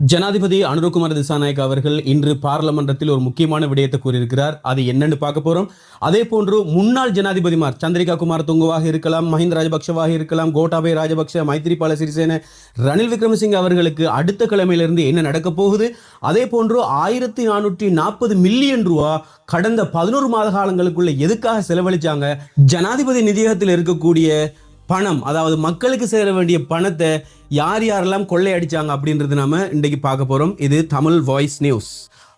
ஜனாதிபதி அனுரகுமார் திசாநாயக் அவர்கள் இன்று பாராளுமன்றத்தில் ஒரு முக்கியமான விடயத்தை கூறியிருக்கிறார். அது என்னன்னு பார்க்க போறோம். அதே போன்று முன்னாள் ஜனாதிபதிமார் சந்திரிகா குமார் துங்குவாக இருக்கலாம் மஹிந்த ராஜபக்ஷவாக இருக்கலாம் கோட்டாபய ராஜபக்ஷ மைத்திரிபால சிறிசேன ரணில் விக்ரமசிங்க அவர்களுக்கு அடுத்த கிழமையிலிருந்து என்ன நடக்கப் போகுது? அதே போன்று ஆயிரத்தி நானூற்றி நாற்பது மில்லியன் ரூபா கடந்த பதினோரு மாத காலங்களுக்குள்ள எதுக்காக செலவழிச்சாங்க? ஜனாதிபதி நிதியகத்தில் இருக்கக்கூடிய பணம் அதாவது மக்களுக்கு சேர வேண்டிய பணத்தை யார் யாரெல்லாம் கொள்ளையடிச்சாங்க அப்படின்றது நாம இன்றைக்கு பார்க்க போறோம். இது தமிழ் வாய்ஸ் நியூஸ்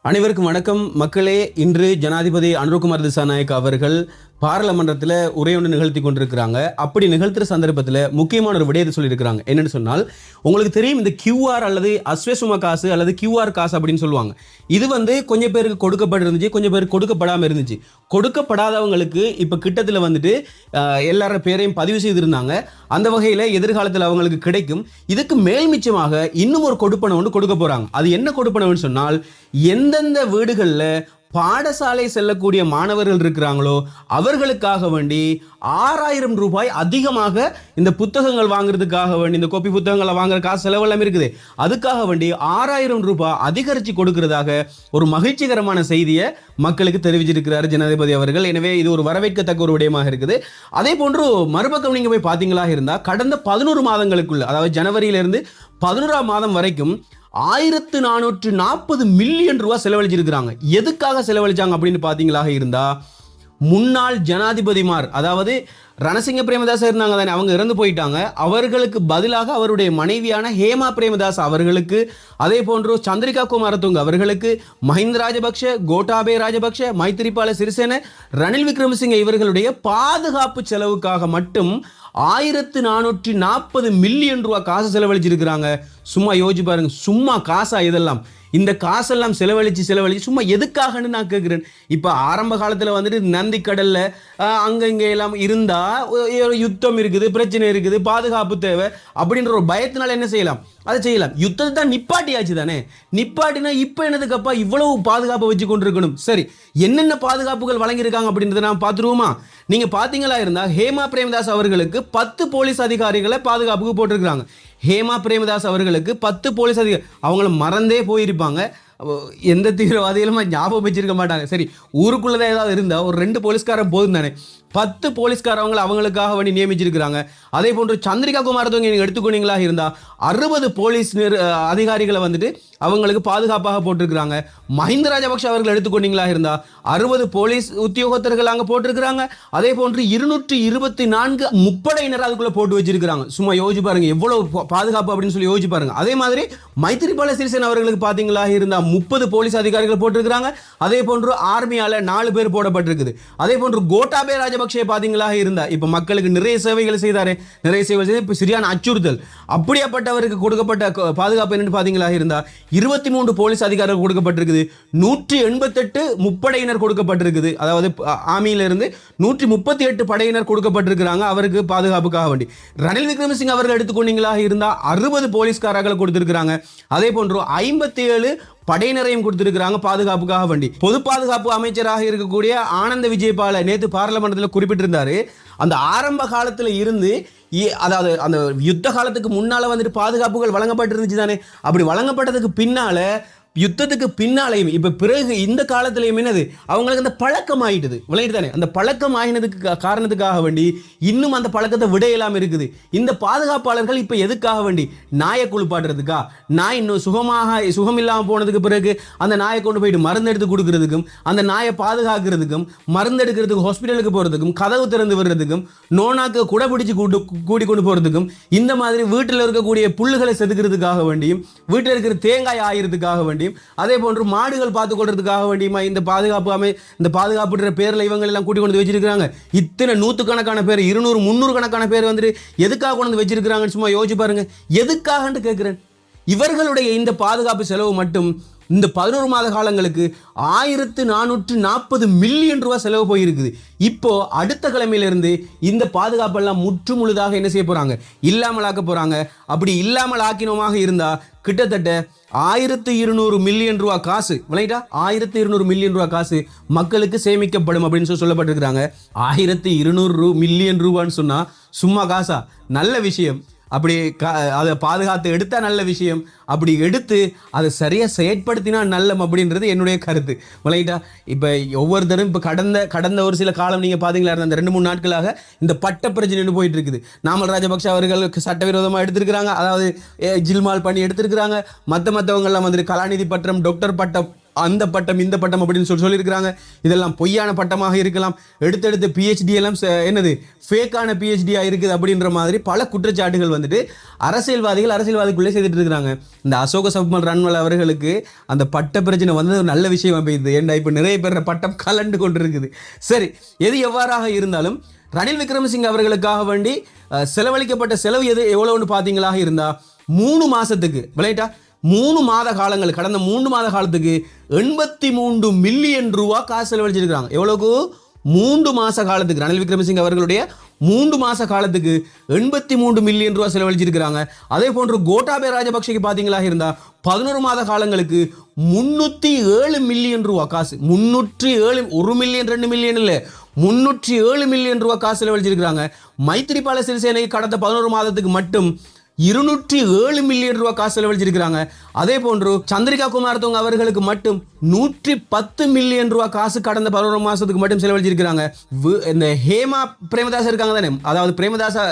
அனைவருக்கும் வணக்கம். மக்களே இன்று ஜனாதிபதி அனுரகுமார் திசாநாயக் அவர்கள் பாராளுமன்றத்தில் உரையொன்று நிகழ்த்தி கொண்டிருக்கிறாங்க. அப்படி நிகழ்த்துற சந்தர்ப்பத்தில் முக்கியமான ஒரு விடயத்தை சொல்லியிருக்கிறாங்க. என்னென்னு சொன்னால் உங்களுக்கு தெரியும் இந்த கியூஆர் அல்லது அஸ்வசும காசு அல்லது கியூஆர் காசு அப்படின்னு சொல்லுவாங்க. இது வந்து கொஞ்சம் பேருக்கு கொடுக்கப்பட்டிருந்துச்சு கொஞ்சம் பேருக்கு கொடுக்கப்படாமல் இருந்துச்சு. கொடுக்கப்படாதவங்களுக்கு இப்போ கிட்டத்தில் வந்துட்டு எல்லார பேரையும் பதிவு செய்திருந்தாங்க. அந்த வகையில் எதிர்காலத்தில் அவங்களுக்கு கிடைக்கும். இதுக்கு மேல் மிச்சமாக இன்னும் ஒரு கொடுப்பனை ஒன்று கொடுக்க போகிறாங்க அது என்ன கொடுப்பனவுன்னு சொன்னால் எந்தெந்த வீடுகளில் பாடசாலை செல்லக்கூடிய மாணவர்கள் இருக்கிறாங்களோ அவர்களுக்காக வேண்டி ஆறாயிரம் ரூபாய் அதிகமாக இந்த புத்தகங்கள் வாங்குறதுக்காக வேண்டி இந்த கோப்பி புத்தகங்களை வாங்குற காசு செலவெல்லாம் இருக்குது. அதுக்காக வேண்டி ஆறாயிரம் ரூபாய் அதிகரித்து கொடுக்கிறதாக ஒரு மகிழ்ச்சிகரமான செய்தியை மக்களுக்கு தெரிவிச்சிருக்கிறார் ஜனாதிபதி அவர்கள். எனவே இது ஒரு வரவேற்கத்தக்க ஒரு விடயமாக இருக்குது. அதே போன்று மறுபக்கம் நீங்கள் போய் பார்த்தீங்களா இருந்தால் கடந்த பதினோரு மாதங்களுக்குள்ள அதாவது ஜனவரியிலிருந்து பதினோராம் மாதம் வரைக்கும் ஆயிரத்து நானூற்று நாற்பது மில்லியன் ரூபா செலவழிச்சிருக்கிறாங்க. எதுக்காக செலவழிச்சாங்க அப்படின்னு பார்த்தீங்களா இருந்தால் முன்னாள் ஜனாதிபதிமார் அதாவது ரணசிங்க பிரேமதாஸ் இருந்தாங்க தானே அவங்க இறந்து போயிட்டாங்க. அவர்களுக்கு பதிலாக அவருடைய மனைவியான ஹேமா பிரேமதாஸ் அவர்களுக்கு அதே போன்று சந்திரிகா குமாரதுங்க அவர்களுக்கு மஹிந்த ராஜபக்ஷ கோட்டாபே ராஜபக்ஷ மைத்திரிபால சிறிசேன ரணில் விக்ரமசிங்க இவர்களுடைய பாதுகாப்பு செலவுக்காக மட்டும் ஆயிரத்து நானூற்றி நாற்பது மில்லியன் ரூபா காசு செலவழிச்சிருக்கிறாங்க. சும்மா யோசிச்சு பாருங்க சும்மா காசா இதெல்லாம். இந்த காசெல்லாம் செலவழிச்சு செலவழிச்சு சும்மா எதுக்காகன்னு நான் கேட்குறேன் இப்போ ஆரம்ப காலத்தில் வந்துட்டு நந்தி கடலில் அங்கே இங்கே எல்லாம் இருந்தால் யுத்தம் இருக்குது பிரச்சனை இருக்குது பாதுகாப்பு தேவை அப்படின்ற ஒரு பயத்தினால என்ன செய்யலாம்? அதை செய்யலாம் யுத்தத்தை தான் நிப்பாட்டியாச்சு தானே? நிப்பாட்டினா இப்போ என்னதுக்கப்பா? இவ்வளவு பாதுகாப்பை வச்சு கொண்டிருக்கணும். சரி என்னென்ன பாதுகாப்புகள் வழங்கியிருக்காங்க அப்படின்றத நான் பார்த்துருவோமா? நீங்க பாத்தீங்களா இருந்தா ஹேமா பிரேமதாஸ் அவர்களுக்கு பத்து போலீஸ் அதிகாரிகளை பாதுகாப்புக்கு போட்டிருக்கிறாங்க. ஹேமா பிரேமதாஸ் அவர்களுக்கு பத்து போலீஸ் அதிகாரி அவங்கள மறந்தே போயிருப்பாங்க. எந்த தீவிரவாதிகளும் ஞாபகம் வச்சிருக்க மாட்டாங்க. சரி ஊருக்குள்ளதான் ஏதாவது இருந்தால் ஒரு ரெண்டு போலீஸ்காரன் போதும் தானே. பத்து போலீஸ்காரவங்களை அவங்களுக்காக வேண்டி நியமிச்சிருக்கிறாங்க. அதே போன்று சந்திரிகா குமாரதுங்க நீங்கள் எடுத்துக்கொண்டீங்களா இருந்தால் அறுபது போலீஸ் நிர் அதிகாரிகளை வந்துட்டு அவங்களுக்கு பாதுகாப்பாக போட்டிருக்கிறாங்க. மஹிந்த ராஜபக்ஷ அவர்கள் எடுத்துக்கொண்டீங்களா இருந்தால் அறுபது போலீஸ் உத்தியோகத்தர்கள் அங்கே போட்டிருக்கிறாங்க. அதே போன்று இருநூற்றி இருபத்தி நான்கு முப்படையினர் அதுக்குள்ளே போட்டு வச்சிருக்கிறாங்க. சும்மா யோசிச்சு பாருங்க எவ்வளவு பாதுகாப்பு அப்படின்னு சொல்லி யோசிச்சு பாருங்க. அதே மாதிரி மைத்திரிபால சிறிசேன அவர்களுக்கு பார்த்தீங்களா இருந்தால் முப்பது போலீஸ் அதிகாரிகள் போட்டிருக்கிறாங்க. அதே போன்று ஆர்மியால் நாலு பேர் போடப்பட்டிருக்குது. அதே போன்று கோட்டாபே ராஜபக்ஷே பாத்தீங்களா இருந்தா இப்ப மக்களுக்கு நிறைய சேவைகள் செய்தாரு நிறைய சேவை செய்து இப்ப சரியான அச்சுறுத்தல் அப்படியாப்பட்டவருக்கு கொடுக்கப்பட்ட பாதுகாப்பு என்னன்னு பாத்தீங்களா இருந்தா இருபத்தி மூன்று போலீஸ் அதிகாரிகள் கொடுக்கப்பட்டிருக்குது நூற்றி எண்பத்தெட்டு முப்படையினர் கொடுக்கப்பட்டிருக்குது. அதாவது அ- இருந்து நூற்றி முப்பத்தி எட்டு படையினர் கொடுக்கப்பட்டிருக்கிறாங்க அவருக்கு பாதுகாப்புக்காக வேண்டி. ரணில் விக்ரமசிங் அவர்கள் எடுத்துக்கொண்டீங்களாக இருந்தா அறுபது போலீஸ்காரர்கள் கொடுத்திருக்கிறாங்க. அதே போன்று ஐம்பத்தி ஏழு படையினரையும் கொடுத்திருக்கிறாங்க பாதுகாப்புக்காக வேண்டி. பொது பாதுகாப்பு அமைச்சராக இருக்கக்கூடிய ஆனந்த விஜயபால நேற்று பாராளுமன்றத்தில் குறிப்பிட்டிருந்தாரு. அந்த ஆரம்ப காலத்தில் இருந்து இ- அதாவது அந்த யுத்த காலத்துக்கு முன்னால் வந்துட்டு பாதுகாப்புகள் வழங்கப்பட்டிருந்துச்சு தானே அப்படி வழங்கப்பட்டதுக்கு பின்னால யுத்தத்துக்கு பின்னாலையும் இப்போ பிறகு இந்த காலத்திலையும் என்னது? அவங்களுக்கு அந்த பழக்கம் ஆயிட்டுது. விளையாட்டு தானே? அந்த பழக்கம் ஆகினதுக்கு காரணத்துக்காக வேண்டி இன்னும் அந்த பழக்கத்தை விட இல்லாமல் இருக்குது. இந்த பாதுகாப்பாளர்கள் இப்போ எதுக்காக வேண்டி? நாயை குளிப்பாட்டுறதுக்கா? நாய் இன்னும் சுகமாக சுகம் இல்லாமல் போனதுக்கு பிறகு அந்த நாயை கொண்டு போயிட்டு மருந்து எடுத்து கொடுக்கறதுக்கும் அந்த நாயை பாதுகாக்கிறதுக்கும் மருந்து எடுக்கிறதுக்கு ஹாஸ்பிட்டலுக்கு போகிறதுக்கும் கதவு திறந்து விடுறதுக்கும் நோனாக்கு குடை பிடிச்சி கூட்டு கூடி கொண்டு போகிறதுக்கும் இந்த மாதிரி வீட்டில் இருக்கக்கூடிய புல்லுகளை செதுக்கிறதுக்காக வேண்டியும் வீட்டில் இருக்கிற தேங்காய் ஆயிரத்துக்காக வேண்டியும் அதே போன்று மாடுகள் பார்த்து கொள்றதுக்காக வேண்டியுமா இந்த பாதுகாப்பு அமை இந்த பாதுகாப்புன்ற பேர்ல இவங்க எல்லாம் கூட்டி கொண்டு வச்சிருக்கிறாங்க. இத்தனை நூற்றுக்கணக்கான பேர் இருநூறு முந்நூறு கணக்கான பேர் வந்துட்டு எதுக்காக கொண்டு வந்து வச்சிருக்கிறாங்கன்னு சும்மா யோசிச்சு பாருங்க. எதுக்காகன்ட்டு கேட்குறேன் இவர்களுடைய இந்த பாதுகாப்பு செலவு மட்டும் இந்த பதினோரு மாத காலங்களுக்கு ஆயிரத்து நானூற்று நாற்பது மில்லியன் ரூபா செலவு போயிருக்குது. இப்போ அடுத்த கிழமையிலிருந்து இந்த பாதுகாப்பெல்லாம் முற்று முழுதாக என்ன செய்ய போறாங்க? இல்லாமல் ஆக்க போறாங்க. அப்படி இல்லாமல் ஆக்கினோமாக இருந்தால் கிட்டத்தட்ட ஆயிரத்து இருநூறு மில்லியன் ரூபா காசு விளையாட்டா ஆயிரத்து இருநூறு மில்லியன் ரூபா காசு மக்களுக்கு சேமிக்கப்படும் அப்படின்னு சொல்லி சொல்லப்பட்டிருக்கிறாங்க. ஆயிரத்து இருநூறு ரூ மில்லியன் ரூபான்னு சொன்னால் சும்மா காசா? நல்ல விஷயம். அப்படி க அதை பாதுகாத்து எடுத்தால் நல்ல விஷயம். அப்படி எடுத்து அதை சரியாக செயற்படுத்தினா நல்லம் அப்படின்றது என்னுடைய கருத்து. விளையிட்டா இப்போ ஒவ்வொருத்தரும் இப்போ கடந்த கடந்த ஒரு சில காலம் நீங்கள் பார்த்தீங்களா இருந்த அந்த ரெண்டு மூணு நாட்களாக இந்த பட்ட பிரச்சனைன்னு போயிட்டு இருக்குது. நாமல் ராஜபக்ஷ அவர்கள் சட்டவிரோதமாக எடுத்திருக்கிறாங்க. அதாவது ஜில்மால் பண்ணி எடுத்திருக்கிறாங்க. மற்ற மற்றவங்கள்லாம் வந்துட்டு கலாநிதி பட்டம் டாக்டர் பட்டம் அந்த பட்டம் இந்த பட்டம் அப்படின்னு சொல்லி சொல்லியிருக்கிறாங்க. இதெல்லாம் பொய்யான பட்டமாக இருக்கலாம். எடுத்தெடுத்து பிஹெச்டி எல்லாம் என்னது ஃபேக்கான பிஹெச்டியாக இருக்குது அப்படின்ற மாதிரி பல குற்றச்சாட்டுகள் வந்துட்டு அரசியல்வாதிகள் அரசியல்வாதிக்குள்ளே செய்துட்டு இருக்கிறாங்க இந்த அசோக சப்மல் ரன்வல் அவர்களுக்கு அந்த பட்ட பிரச்சனை வந்தது ஒரு நல்ல விஷயம் அமையுது ஏன்டா இப்போ நிறைய பேர் பட்டம் கலண்டு கொண்டு இருக்குது சரி எது எவ்வாறாக இருந்தாலும் ரணில் விக்ரமசிங் அவர்களுக்காக வேண்டி செலவழிக்கப்பட்ட செலவு எது எவ்வளோன்னு பார்த்தீங்களாக இருந்தால் மூணு மாதத்துக்கு விளையாட்டா? மூணு மாத காலங்கள் கடந்த மூணு மாத காலத்துக்கு எண்பத்தி மூன்று மில்லியன் ரூபா காசு செலவழிச்சிருக்கிறாங்க. எவ்வளவுக்கு? மூன்று மாத காலத்துக்கு. ரணில் விக்ரமசிங்க அவர்களுடைய மூன்று மாத காலத்துக்கு எண்பத்தி மூன்று மில்லியன் ரூபா செலவழிச்சிருக்கிறாங்க. அதே போன்று கோட்டாபே ராஜபக்ஷக்கு பார்த்தீங்களா இருந்தால் பதினோரு மாத காலங்களுக்கு முன்னூற்றி ஏழு மில்லியன் ரூபா காசு. முன்னூற்றி ஏழு ஒரு மில்லியன் ரெண்டு மில்லியன் இல்லை. முன்னூற்றி ஏழு மில்லியன் ரூபா காசு செலவழிச்சிருக்கிறாங்க. மைத்திரிபால சிறிசேனை கடந்த பதினோரு மாதத்துக்கு மட்டும் இருநூற்றி ஏழு மில்லியன் ரூபாய் காசு செலவழிச்சிருக்கிறாங்க. அதே போன்று சந்திரிகா குமாரதுங்க அவர்களுக்கு மட்டும் நூற்றி பத்து மில்லியன் ரூபாய் காசு கடந்த பதினோரு மாதத்துக்கு மட்டும் செலவழிச்சிருக்கிறாங்க. இந்த ஹேமா பிரேமதாஸ் இருக்காங்க தானே? அதாவது பிரேமதாசா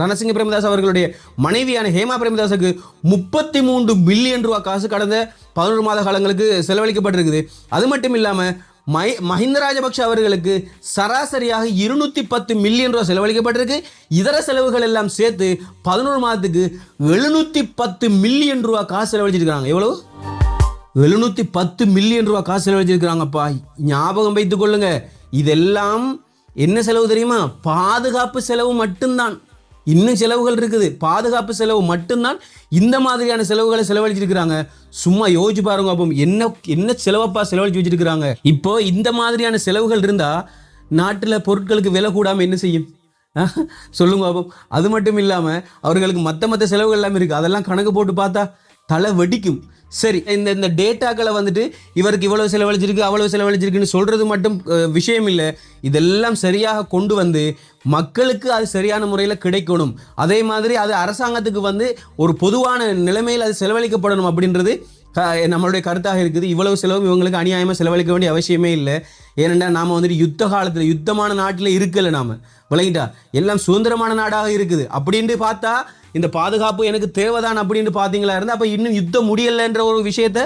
ரணசிங்க பிரேமதாஸ் அவர்களுடைய மனைவியான ஹேமா பிரேமதாஸுக்கு முப்பத்தி மூன்று மில்லியன் ரூபாய் காசு கடந்த பதினோரு மாத காலங்களுக்கு செலவழிக்கப்பட்டிருக்குது. அது மட்டும் இல்லாமல் மை மஹிந்த ராஜபக்ஷ அவர்களுக்கு சராசரியாக இருநூற்றி பத்து மில்லியன் ரூபா செலவழிக்கப்பட்டிருக்கு. இதர செலவுகள் எல்லாம் சேர்த்து பதினோரு மாதத்துக்கு எழுநூற்றி பத்து மில்லியன் ரூபா காசு செலவழிச்சிருக்கிறாங்க. எவ்வளவு? எழுநூற்றி பத்து மில்லியன் ரூபா காசு செலவழிச்சிருக்கிறாங்கப்பா. ஞாபகம் வைத்துக் கொள்ளுங்க. இதெல்லாம் என்ன செலவு தெரியுமா? பாதுகாப்பு செலவு மட்டும்தான். இன்னும் செலவுகள் இருக்குது. பாதுகாப்பு செலவு மட்டும்தான் இந்த மாதிரியான செலவுகளை செலவழிச்சிருக்கிறாங்க. சும்மா யோசிச்சு பாருங்க அப்போ என்ன என்ன செலவப்பா செலவழிச்சு வச்சிருக்கிறாங்க. இப்போ இந்த மாதிரியான செலவுகள் இருந்தா நாட்டில் பொருட்களுக்கு விலை கூடாமல் என்ன செய்யும்? சொல்லுங்க அப்போ. அது மட்டும் இல்லாமல் அவர்களுக்கு மற்ற மற்ற செலவுகள் எல்லாமே இருக்குது அதெல்லாம் கணக்கு போட்டு பார்த்தா தலை வெடிக்கும் சரி இந்த இந்த டேட்டாக்களை வந்துட்டு இவருக்கு இவ்வளவு செலவழிச்சிருக்கு அவ்வளவு செலவழிச்சிருக்குன்னு சொல்றது மட்டும் விஷயம் இல்லை. இதெல்லாம் சரியாக கொண்டு வந்து மக்களுக்கு அது சரியான முறையில் கிடைக்கணும். அதே மாதிரி அது அரசாங்கத்துக்கு வந்து ஒரு பொதுவான நிலைமையில் அது செலவழிக்கப்படணும் அப்படின்றது நம்மளுடைய கருத்தாக இருக்குது. இவ்வளவு செலவு இவங்களுக்கு அநியாயமாக செலவழிக்க வேண்டிய அவசியமே இல்லை. ஏனென்றால் நாம் வந்துட்டு யுத்த காலத்தில் யுத்தமான நாட்டில் இருக்கலை நாம். விளங்கிட்டா? எல்லாம் சுதந்திரமான நாடாக இருக்குது. அப்படின்ட்டு பார்த்தா இந்த பாதுகாப்பு எனக்கு தேவைதான் அப்படின்னு பார்த்தீங்களா இருந்தால் அப்போ இன்னும் யுத்தம் முடியலைன்ற ஒரு விஷயத்த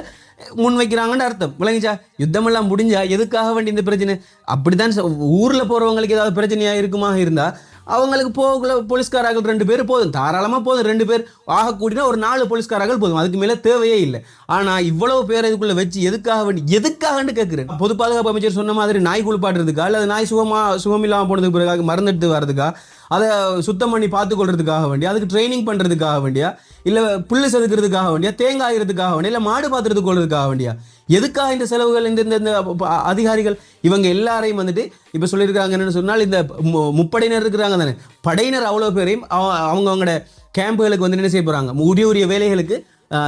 முன்வைக்கிறாங்கன்னு அர்த்தம். விளங்கிச்சா? யுத்தமெல்லாம் முடிஞ்சா எதுக்காக வேண்டி இந்த பிரச்சனை? அப்படி தான் ஊரில் போகிறவங்களுக்கு ஏதாவது பிரச்சனையாக இருக்குமா இருந்தால் அவங்களுக்கு போகல போலீஸ்காரர்கள் ரெண்டு பேர் போதும். தாராளமாக போதும் ரெண்டு பேர். ஆகக்கூடியனா ஒரு நாலு போலீஸ்காரர்கள் போதும். அதுக்கு மேலே தேவையே இல்லை. ஆனால் இவ்வளவு பேர் இதுக்குள்ள வச்சு எதுக்காக வேண்டி எதுக்காகன்னு கேட்குறேன் பொது பாதுகாப்பு அமைச்சர் சொன்ன மாதிரி நாய் குளிப்பாட்டுறதுக்கா அல்லது நாய் சுகமாக சுகமில்லாமல் போனதுக்கு பிறகு மருந்து எடுத்து வர்றதுக்கா? அதை சுத்தம் பண்ணி பார்த்து கொள்றதுக்காக வேண்டியா? அதுக்கு ட்ரைனிங் பண்ணுறதுக்காக வேண்டியா? இல்லை புல்லு செதுக்கிறதுக்காக வேண்டியா? தேங்காய் ஆயிரத்துக்காக வேண்டியா? இல்லை மாடு பாத்துறதுக்கு கொள்றதுக்காக வேண்டியா? எதுக்காக இந்த செலவுகள் இந்த இந்த- அதிகாரிகள்? இவங்க எல்லாரையும் வந்துட்டு இப்போ சொல்லியிருக்காங்க என்னென்னு சொன்னால் இந்த மு- முப்படையினர் இருக்கிறாங்க தானே. படையினர் அவ்வளோ பேரையும் அவ- அவங்க அவங்களோட கேம்புகளுக்கு வந்து என்ன செய்ய போகிறாங்க உரிய உரிய வேலைகளுக்கு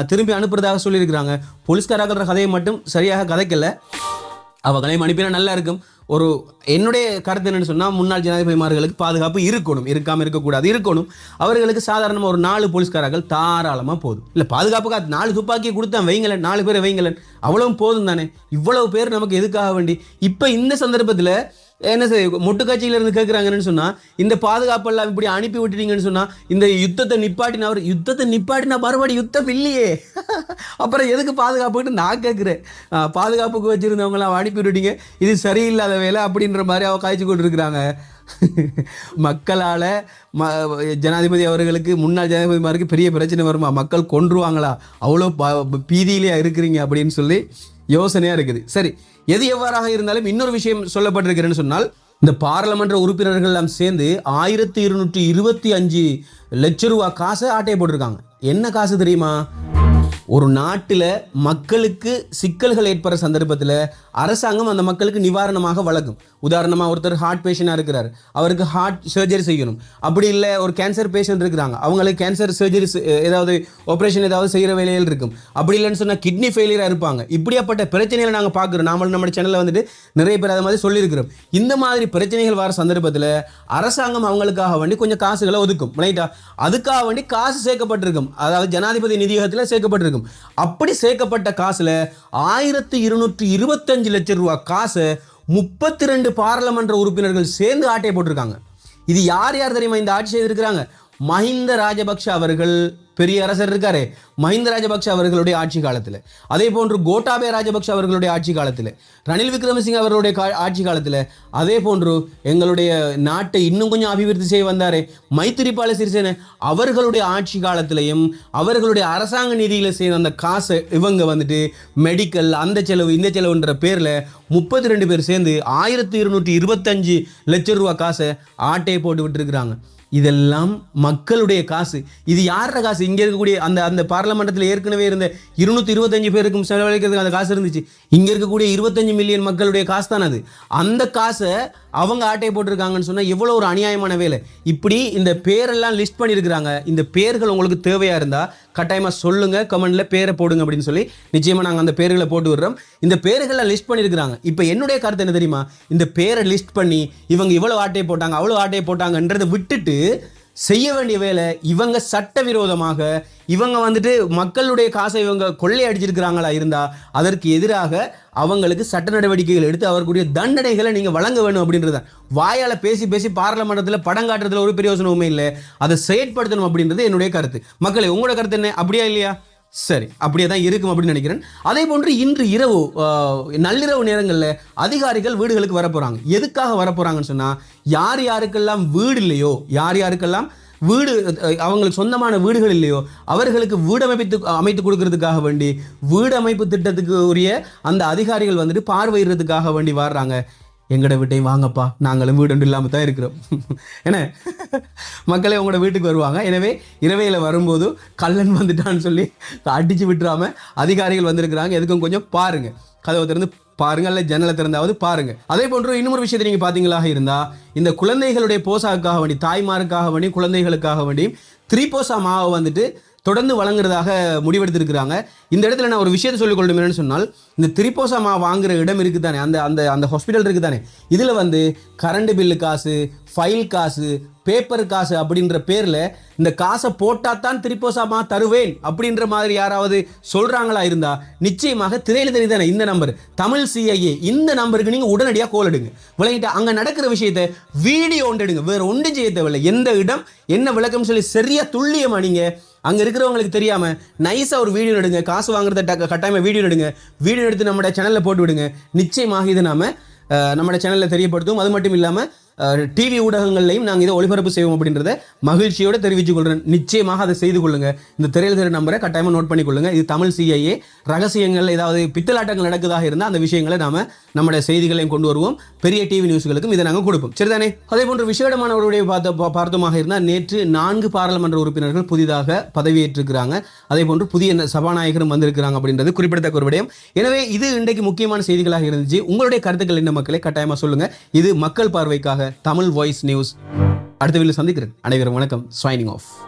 திரும்பி அனுப்புறதாக சொல்லியிருக்கிறாங்க. போலீஸ்காரர்கள் கதையை மட்டும் சரியாக கதைக்கல. அவங்களையும் அனுப்பினா நல்லா இருக்கும். ஒரு என்னுடைய கருத்து என்னன்னு சொன்னால் முன்னாள் ஜனாதிபதிமார்களுக்கு பாதுகாப்பு இருக்கணும். இருக்காமல் இருக்கக்கூடாது இருக்கணும். அவர்களுக்கு சாதாரணமாக ஒரு நாலு போலீஸ்காரர்கள் தாராளமாக போதும். இல்லை பாதுகாப்புக்கு நாலு துப்பாக்கி கொடுத்தா வைங்களேன் நாலு பேரை வைங்களேன். அவ்வளவும் போதும் தானே? இவ்வளவு பேர் நமக்கு எதுக்காக வேண்டி? இப்போ இந்த சந்தர்ப்பத்தில் என்ன செய்ய மொட்டு இருந்து கேட்குறாங்கன்னு சொன்னா இந்த பாதுகாப்பெல்லாம் இப்படி அனுப்பி விட்டுட்டீங்கன்னு சொன்னா இந்த யுத்தத்தை நிப்பாட்டினா அவர் யுத்தத்தை நிப்பாட்டினா மறுபடி யுத்தம் இல்லையே. அப்புறம் எதுக்கு பாதுகாப்புன்னு நான் கேட்குறேன் பாதுகாப்புக்கு வச்சிருந்தவங்களாம் அனுப்பி விட்டுட்டீங்க. இது சரியில்லாத வேலை அப்படின்ற மாதிரி அவள் காய்ச்சி கொண்டு இருக்கிறாங்க மக்களால் ம ஜனாதிபதி அவர்களுக்கு முன்னாள் ஜனாதிபதிமாருக்கு பெரிய பிரச்சனை வருமா? மக்கள் கொன்றுவாங்களா? அவ்வளோ ப- பீதியிலேயே இருக்கிறீங்க அப்படின்னு சொல்லி யோசனையாக இருக்குது. சரி எது எவ்வாறாக இருந்தாலும் இன்னொரு விஷயம் சொல்லப்பட்டிருக்கிறேன்னு சொன்னால் இந்த பாராளுமன்ற உறுப்பினர்கள் எல்லாம் சேர்ந்து ஆயிரத்தி இருநூற்றி இருபத்தி அஞ்சு லட்ச ரூபா காசை ஆட்டையை போட்டிருக்காங்க. என்ன காசு தெரியுமா? ஒரு நாட்டில் மக்களுக்கு சிக்கல்கள் ஏற்படுற சந்தர்ப்பத்தில் அரசாங்கம் அந்த மக்களுக்கு நிவாரணமாக வழங்கும். உதாரணமாக ஒருத்தர் ஹார்ட் பேஷண்டாக இருக்கிறார். அவருக்கு ஹார்ட் சர்ஜரி செய்யணும். அப்படி இல்லை ஒரு கேன்சர் பேஷண்ட் இருக்கிறாங்க. அவங்களுக்கு கேன்சர் சர்ஜரி ஏதாவது ஆப்ரேஷன் ஏதாவது செய்கிற வேலையில் இருக்கும். அப்படி இல்லைன்னு சொன்னால் கிட்னி ஃபெயிலியராக இருப்பாங்க. இப்படியாப்பட்ட பிரச்சனைகளை நாங்கள் பார்க்குறோம். நாமளும் நம்ம சேனலில் வந்துட்டு நிறைய பேர் அதை மாதிரி சொல்லியிருக்கிறோம். இந்த மாதிரி பிரச்சனைகள் வர சந்தர்ப்பத்தில் அரசாங்கம் அவங்களுக்காக வேண்டி கொஞ்சம் காசுகளை ஒதுக்கும். ரைட்டா அதுக்காக வேண்டி காசு சேர்க்கப்பட்டிருக்கும். அதாவது ஜனாதிபதி நிதியகத்தில் சேர்க்கப்பட்டிருக்கும். அப்படி சேர்க்கப்பட்ட காசுல ஆயிரத்தி இருநூற்றி இருபத்தஞ்சு லட்சம் ரூபாய் காசை முப்பத்தி ரெண்டு பாராளுமன்ற உறுப்பினர்கள் சேர்ந்து ஆட்டையை போட்டிருக்காங்க. இது யார் யார் தெரியுமா? இந்த ஆட்சி செய்திருக்கிறாங்க. மஹிந்த ராஜபக்ஷ அவர்கள் பெரிய அரசர் இருக்காரு? மஹிந்த ராஜபக்ஷ அவர்களுடைய ஆட்சி காலத்தில். அதே போன்று கோட்டாபே ராஜபக்ஷ அவர்களுடைய ஆட்சி காலத்தில். ரணில் விக்ரமசிங்க அவர்களுடைய ஆட்சி காலத்தில். அதே போன்று எங்களுடைய நாட்டை இன்னும் கொஞ்சம் அபிவிருத்தி செய்ய வந்தாரே மைத்திரிபால சிறிசேன. அவர்களுடைய ஆட்சி காலத்திலையும் அவர்களுடைய அரசாங்க நிதியில் செய்த அந்த காசை இவங்க வந்துட்டு மெடிக்கல் அந்த செலவு இந்த செலவுன்ற பேரில் முப்பத்தி ரெண்டு பேர் சேர்ந்து ஆயிரத்தி இருநூற்றி இருபத்தஞ்சு லட்சம் ரூபா காசை ஆட்டையை போட்டு விட்டுருக்குறாங்க. இதெல்லாம் மக்களுடைய காசு. இது யாரோட காசு? இங்கே இருக்கக்கூடிய அந்த அந்த பார்லமெண்டத்தில் ஏற்கனவே இருந்த இருநூத்தி இருபத்தஞ்சு பேருக்கும் செலவழிக்கிறதுக்கு அந்த காசு இருந்துச்சு. இங்கே இருக்கக்கூடிய இருபத்தஞ்சு மில்லியன் மக்களுடைய காசு தான் அது அந்த காசை அவங்க ஆட்டையை போட்டிருக்காங்கன்னு சொன்னால் எவ்வளோ ஒரு அநியாயமான வேலை. இப்படி இந்த பேரெல்லாம் லிஸ்ட் பண்ணியிருக்கிறாங்க. இந்த பேர்கள் உங்களுக்கு தேவையாக இருந்தால் கட்டாயமாக சொல்லுங்கள் கமெண்ட்டில் பேரை போடுங்க அப்படின்னு சொல்லி நிச்சயமாக நாங்கள் அந்த பேர்களை போட்டு விடுறோம். இந்த பேர்களை லிஸ்ட் பண்ணியிருக்கிறாங்க. இப்போ என்னுடைய கருத்து என்ன தெரியுமா? இந்த பேரை லிஸ்ட் பண்ணி இவங்க இவ்வளோ ஆட்டையை போட்டாங்க அவ்வளோ ஆட்டையை போட்டாங்கன்றதை விட்டுட்டு செய்ய வேண்டிய வேலை இவங்க சட்டவிரோதமாக இவங்க வந்துட்டு மக்களுடைய காசை இவங்க கொள்ளை அடிச்சிருக்கிறாங்களா இருந்தால் அதற்கு எதிராக அவங்களுக்கு சட்ட நடவடிக்கைகள் எடுத்து அவர்களுடைய தண்டனைகளை நீங்கள் வழங்க வேணும் அப்படின்றது. தான். பேசி பேசி பாராளுமன்றத்தில் படம் காட்டுறதுல ஒரு பிரயோசனமுமே இல்லை. அதை செயற்படுத்தணும் அப்படின்றது என்னுடைய கருத்து. மக்களே உங்களோட கருத்து என்ன? அப்படியா இல்லையா? சரி அப்படியே தான் இருக்கும் அப்படின்னு நினைக்கிறேன். அதே போன்று இன்று இரவு நள்ளிரவு நேரங்களில் அதிகாரிகள் வீடுகளுக்கு வர போகிறாங்க எதுக்காக வர போகிறாங்கன்னு சொன்னால் யார் யாருக்கெல்லாம் வீடு இல்லையோ யார் யாருக்கெல்லாம் வீடு அவங்களுக்கு சொந்தமான வீடுகள் இல்லையோ அவர்களுக்கு வீடு அமைத்து அமைத்து கொடுக்கறதுக்காக வேண்டி வீடு அமைப்பு திட்டத்துக்கு உரிய அந்த அதிகாரிகள் வந்துட்டு பார்வையிடுறதுக்காக வேண்டி வர்றாங்க. எங்களோட வீட்டையும் வாங்கப்பா. நாங்களும் வீடு ஒன்று இல்லாமல் தான் இருக்கிறோம். என்ன? மக்களே உங்களோட வீட்டுக்கு வருவாங்க. எனவே இரவையில் வரும்போது கல்லன் வந்துட்டான்னு சொல்லி அடித்து விட்டுறாம அதிகாரிகள் வந்திருக்கிறாங்க. எதுக்கும் கொஞ்சம் பாருங்கள் கதவை திறந்து பாருங்க. அல்ல ஜன்னலை திறந்தாவது பாருங்க. அதே போன்று இன்னொரு விஷயத்தை நீங்கள் பார்த்தீங்களாக இருந்தால் இந்த குழந்தைகளுடைய போசாக்காக வேண்டி தாய்மாருக்காக வேண்டி குழந்தைகளுக்காக வேண்டி த்ரீபோசா மாவை வந்துட்டு தொடர்ந்து வழங்குறதாக முடிவெடுத்திருக்கிறாங்க. இந்த இடத்துல நான் ஒரு விஷயத்தை சொல்லிக் கொள்ளணும் என்னன்னு சொன்னால் இந்த திரிப்போசா மா வாங்குற இடம் இருக்குது தானே அந்த அந்த அந்த ஹாஸ்பிட்டல் இருக்குது தானே இதில் வந்து கரண்ட் பில்லு காசு ஃபைல் காசு பேப்பர் காசு அப்படின்ற பேரில் இந்த காசை போட்டால் தான் திரிப்போசாமா தருவேன் அப்படின்ற மாதிரி யாராவது சொல்கிறாங்களா இருந்தால் நிச்சயமாக திரையில் தெரியுதானே இந்த நம்பர் தமிழ் சிஐஏ இந்த நம்பருக்கு நீங்கள் உடனடியாக கோல் எடுங்க. விளங்கிட்டு அங்கே நடக்கிற விஷயத்தை வீடியோ ஒன்று எடுங்க. வேறு ஒன்றும் செய்ய தேவையில்லை. எந்த இடம் என்ன விளக்கம் சொல்லி சரியாக துல்லியமாக நீங்கள் அங்கே இருக்கிறவங்களுக்கு தெரியாமல் நைஸாக ஒரு வீடியோ எடுங்க. காசு வாங்குறத கட்டாயமாக வீடியோ எடுங்க. வீடியோ எடுத்து நம்மளோட சேனலில் போட்டு விடுங்க. நிச்சயமாக இது நாம நம்மளோட சேனலில் தெரியப்படுத்தும். அது மட்டும் இல்லாமல் டிவி ஊடகங்கள்லையும் நாங்கள் இதை ஒளிபரப்பு செய்வோம் அப்படின்றத மகிழ்ச்சியோடு தெரிவித்துக் கொள்கிறேன் நிச்சயமாக அதை செய்து கொள்ளுங்கள் இந்த திரையில் திரு நம்பரை கட்டாயமாக நோட் பண்ணி இது தமிழ் சிஐஏ ரகசியங்கள் ஏதாவது பித்தலாட்டங்கள் நடக்குதாக இருந்தால் அந்த விஷயங்களை நாம் நம்முடைய செய்திகளையும் கொண்டு வருவோம். பெரிய டிவி நியூஸ்களுக்கும் இதை நாங்கள் கொடுப்போம். சரிதானே? அதே போன்று விசேடமானவருடைய பார்த்த பார்த்தமாக பார்த்தோமாக இருந்தால் நேற்று நான்கு பாராளுமன்ற உறுப்பினர்கள் புதிதாக பதவியேற்றிருக்கிறாங்க. அதே போன்று புதிய சபாநாயகரும் வந்திருக்கிறாங்க அப்படின்றது குறிப்பிடத்தக்க ஒரு விடயம். எனவே இது இன்றைக்கு முக்கியமான செய்திகளாக இருந்துச்சு. உங்களுடைய கருத்துக்கள் என்ன மக்களை கட்டாயமாக சொல்லுங்கள் இது மக்கள் பார்வைக்காக தமிழ் வாய்ஸ் நியூஸ் அடுத்த வீடியோ சந்திக்கிறேன். அனைவரும் வணக்கம். ஸ்வைனிங் ஆஃப்